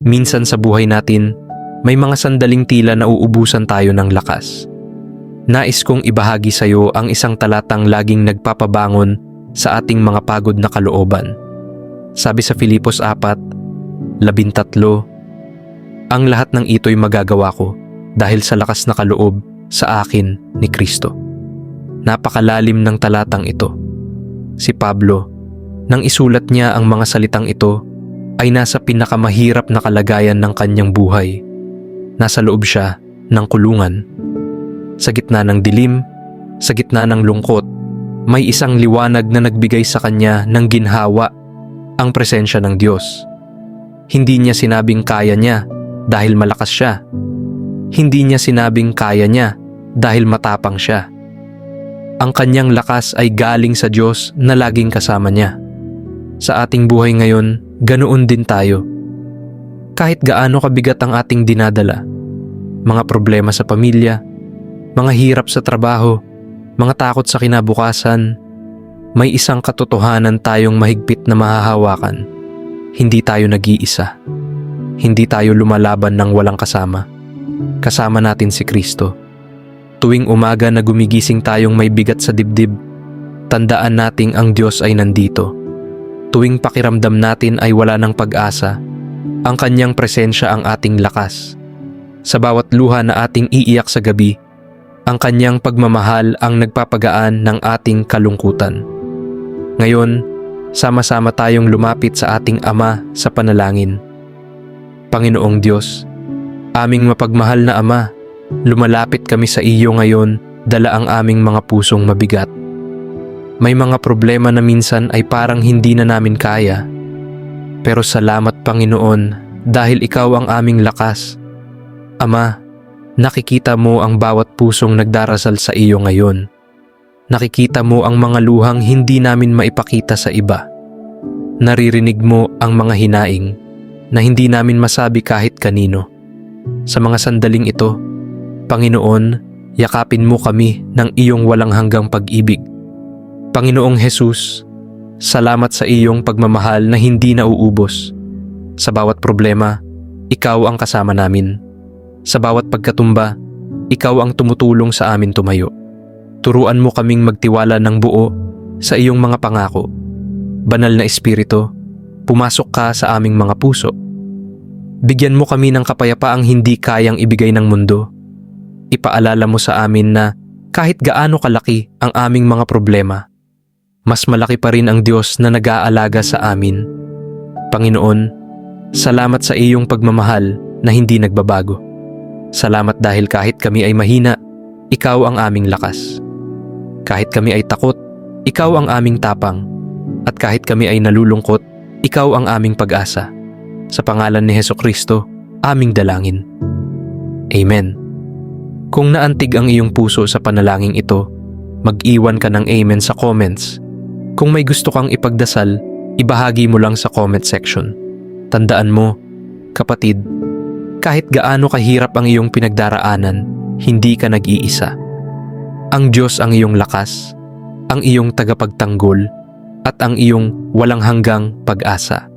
Minsan sa buhay natin, may mga sandaling tila nauubusan tayo ng lakas. Nais kong ibahagi sa iyo ang isang talatang laging nagpapabangon sa ating mga pagod na kalooban. Sabi sa Filipos 4, labintatlo, Ang lahat ng ito'y magagawa ko dahil sa lakas na kaloob sa akin ni Kristo. Napakalalim ng talatang ito. Si Pablo, nang isulat niya ang mga salitang ito, ay nasa pinakamahirap na kalagayan ng kanyang buhay. Nasa loob siya ng kulungan. Sa gitna ng dilim, sa gitna ng lungkot, may isang liwanag na nagbigay sa kanya ng ginhawa, ang presensya ng Diyos. Hindi niya sinabing kaya niya dahil malakas siya. Hindi niya sinabing kaya niya dahil matapang siya. Ang kanyang lakas ay galing sa Diyos na laging kasama niya. Sa ating buhay ngayon, ganoon din tayo. Kahit gaano kabigat ang ating dinadala, mga problema sa pamilya, mga hirap sa trabaho, mga takot sa kinabukasan, may isang katotohanan tayong mahigpit na mahahawakan. Hindi tayo nag-iisa. Hindi tayo lumalaban ng walang kasama. Kasama natin si Kristo. Tuwing umaga na gumigising tayong may bigat sa dibdib, tandaan nating ang Diyos ay nandito. Tuwing pakiramdam natin ay wala ng pag-asa, ang kanyang presensya ang ating lakas. Sa bawat luha na ating iiyak sa gabi, ang kanyang pagmamahal ang nagpapagaan ng ating kalungkutan. Ngayon, sama-sama tayong lumapit sa ating Ama sa panalangin. Panginoong Diyos, aming mapagmahal na Ama, lumalapit kami sa iyo ngayon dala ang aming mga pusong mabigat. May mga problema na minsan ay parang hindi na namin kaya. Pero salamat Panginoon dahil ikaw ang aming lakas. Ama, nakikita mo ang bawat pusong nagdarasal sa iyo ngayon. Nakikita mo ang mga luhang hindi namin maipakita sa iba. Naririnig mo ang mga hinaing na hindi namin masabi kahit kanino. Sa mga sandaling ito, Panginoon, yakapin mo kami ng iyong walang hanggang pag-ibig. Panginoong Hesus, salamat sa iyong pagmamahal na hindi nauubos. Sa bawat problema, ikaw ang kasama namin. Sa bawat pagkatumba, ikaw ang tumutulong sa amin tumayo. Turuan mo kaming magtiwala ng buo sa iyong mga pangako. Banal na Espiritu, pumasok ka sa aming mga puso. Bigyan mo kami ng kapayapaang hindi kayang ibigay ng mundo. Ipaalala mo sa amin na kahit gaano kalaki ang aming mga problema, mas malaki pa rin ang Diyos na nag-aalaga sa amin. Panginoon, salamat sa iyong pagmamahal na hindi nagbabago. Salamat dahil kahit kami ay mahina, ikaw ang aming lakas. Kahit kami ay takot, ikaw ang aming tapang. At kahit kami ay nalulungkot, ikaw ang aming pag-asa. Sa pangalan ni Heso Kristo, aming dalangin. Amen. Kung naantig ang iyong puso sa panalangin ito, mag-iwan ka ng amen sa comments. Kung may gusto kang ipagdasal, ibahagi mo lang sa comment section. Tandaan mo, kapatid, kahit gaano kahirap ang iyong pinagdaraanan, hindi ka nag-iisa. Ang Diyos ang iyong lakas, ang iyong tagapagtanggol, at ang iyong walang hanggang pag-asa.